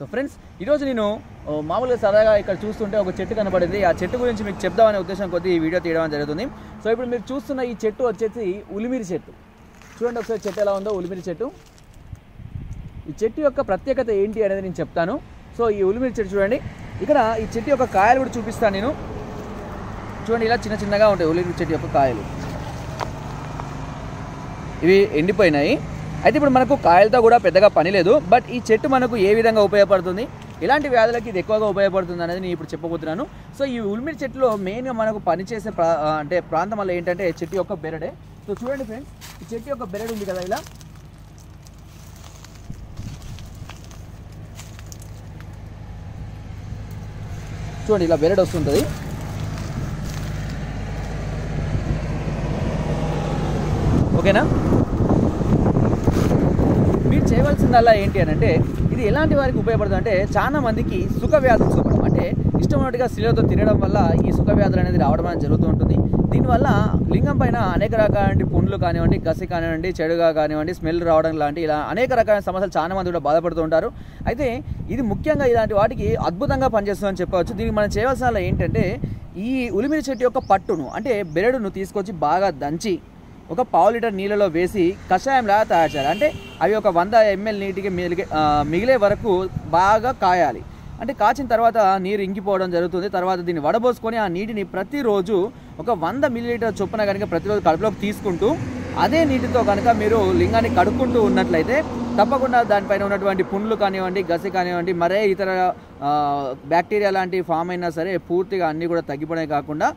So friends ఈరోజు నేను మామూలుగా సరదాగా ఇక్కడ చూస్తుంటే ఒక చెట్టు కనబడింది. ఆ చెట్టు గురించి మీకు చెప్దామనే ఉద్దేశం కొద్దీ ఈ వీడియో తీయడం జరుగుతుంది. సో ఇప్పుడు మీరు చూస్తున్న ఈ చెట్టు వచ్చేసి ఉలిమిరి చెట్టు. చూడండి ఒకసారి చెట్టు ఎలా ఉందో ఉలిమిరి చెట్టు. ఈ చెట్టు యొక్క ప్రత్యేకత ఏంటి అనేది నేను చెప్తాను. సో ఈ ఉలిమిరి చెట్టు చూడండి. ఇక్కడ ఈ చెట్టు యొక్క కాయలు కూడా చూపిస్తాను నేను. చూడండి ఇలా చిన్న చిన్నగా ఉంటాయి ఉలిమిరి చెట్టు యొక్క కాయలు. ఇవి ఎండిపోయినాయి. అయితే ఇప్పుడు మనకు కాయలతో కూడా పెద్దగా పని లేదు బట్ ఈ చెట్టు మనకు ఏ విధంగా ఉపయోగపడుతుంది? ఇలాంటి వ్యాధులకి ఇది ఎక్కువగా ఉపయోగపడుతుంది అనేది నేను ఇప్పుడు చెప్పబోతున్నాను. సో ఈ ఉల్మిడి చెట్టులో మెయిన్గా మనకు పనిచేసే ప్రా అంటే ప్రాంతం వల్ల ఏంటంటే చెట్టు యొక్క బెరడే. సో చూడండి ఫ్రెండ్స్ ఈ చెట్టు యొక్క బెరడు ఉంది కదా ఇలా. చూడండి ఇలా బెరడు వస్తుంటుంది. ఓకేనా? చేయవలసిందల్లా ఏంటి అని అంటే ఇది ఎలాంటి వారికి ఉపయోగపడుతుంది అంటే చాలా మందికి సుఖ వ్యాధులు సోకడం అంటే ఇష్టమైనట్టుగా స్త్రీలతో తినడం వల్ల ఈ సుఖ వ్యాధులు అనేది రావడం అనేది జరుగుతూ ఉంటుంది. దీనివల్ల లింగం పైన అనేక రకాలైన పుండ్లు కానివ్వండి గసి కానివ్వండి చెడుగా కానివ్వండి స్మెల్ రావడం లాంటి ఇలా అనేక రకాల సమస్యలు చాలా మంది కూడా బాధపడుతూ ఉంటారు. అయితే ఇది ముఖ్యంగా ఇలాంటి వాటికి అద్భుతంగా పనిచేస్తుందని చెప్పవచ్చు. దీనికి మనం చేయవలసిన ఏంటంటే ఈ ఉలిమిరి చెట్టు యొక్క పట్టును అంటే బెరడును తీసుకొచ్చి బాగా దంచి ఒక పావు లీటర్ నీళ్ళలో వేసి కషాయంలాగా తయారు చేయాలి. అంటే అవి ఒక వంద ఎంఎల్ నీటికి మిగిలి మిగిలే వరకు బాగా కాయాలి. అంటే కాచిన తర్వాత నీరు ఇంకిపోవడం జరుగుతుంది. తర్వాత దీన్ని వడబోసుకొని ఆ నీటిని ప్రతిరోజు ఒక వంద మిల్లీలీటర్ చొప్పున కనుక ప్రతిరోజు కడుపులోకి తీసుకుంటూ అదే నీటితో కనుక మీరు లింగాన్ని కడుక్కుంటూ ఉన్నట్లయితే తప్పకుండా దానిపైన ఉన్నటువంటి పుండ్లు కానివ్వండి గసి కానివ్వండి మరే ఇతర బ్యాక్టీరియా లాంటి ఫామ్ అయినా సరే పూర్తిగా అన్నీ కూడా తగ్గిపోవడమే కాకుండా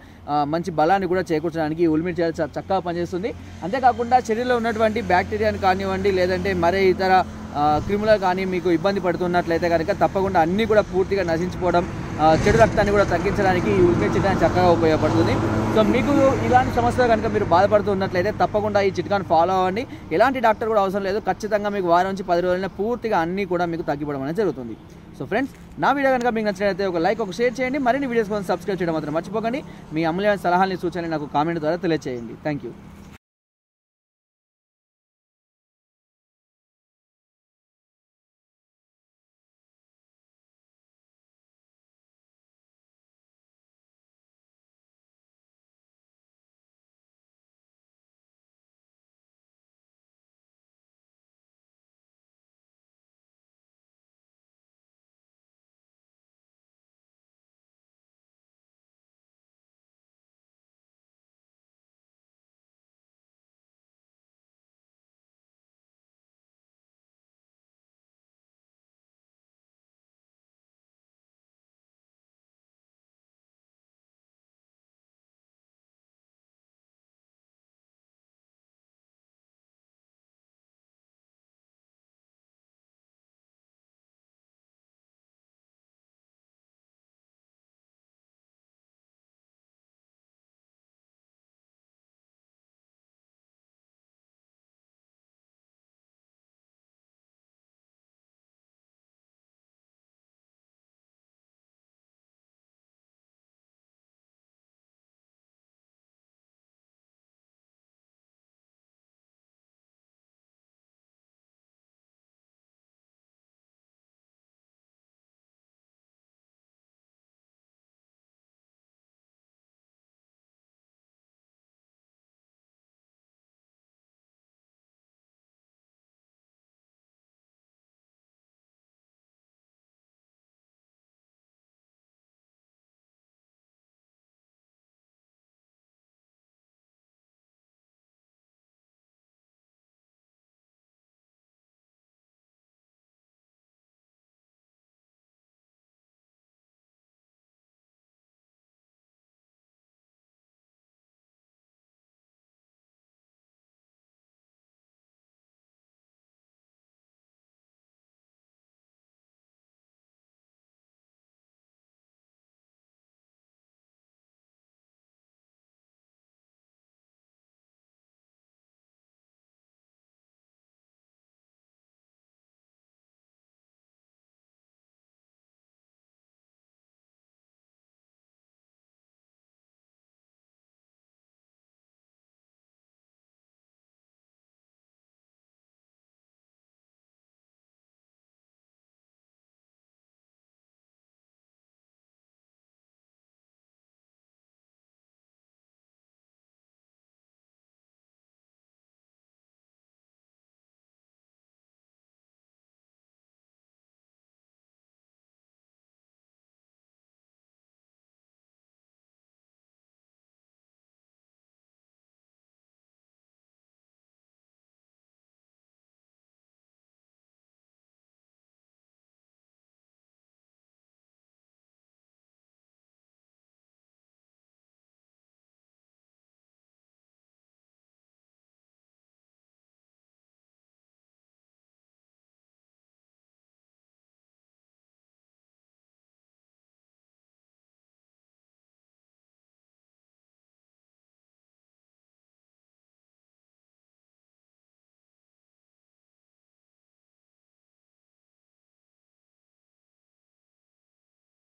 మంచి బలాన్ని కూడా చేకూర్చడానికి ఈ ఉల్మిడి చేయాలి చ- చక్కగా పనిచేస్తుంది. అంతేకాకుండా శరీరంలో ఉన్నటువంటి బ్యాక్టీరియాని కానివ్వండి లేదంటే మరే ఇతర క్రిములు కానీ మీకు ఇబ్బంది పడుతున్నట్లయితే కనుక తప్పకుండా అన్నీ కూడా పూర్తిగా నశించిపోవడం చెడు రక్తాన్ని కూడా తగ్గించడానికి ఈ ఉల్కే చిట్కాని చక్కగా ఉపయోగపడుతుంది. సో మీకు ఇలాంటి సమస్యలు కనుక మీరు బాధపడుతున్నట్లయితే తప్పకుండా ఈ చిట్కాను ఫాలో అవ్వండి. ఎలాంటి డాక్టర్ కూడా అవసరం లేదు. ఖచ్చితంగా మీకు వారం నుంచి పది రోజులైనా పూర్తిగా అన్నీ కూడా మీకు తగ్గిపోవడం అనేది జరుగుతుంది. సో ఫ్రెండ్స్ నా వీడియో కనుక మీకు నచ్చినట్లయితే ఒక లైక్ ఒక షేర్ చేయండి. మరిన్ని వీడియోస్ కోసం సబ్స్క్రైబ్ చేయడం మాత్రం మర్చిపోకండి. మీ అమూల్యమైన సలహాలని సూచనలు నాకు కామెంట్ ద్వారా తెలియజేయండి థ్యాంక్ యూ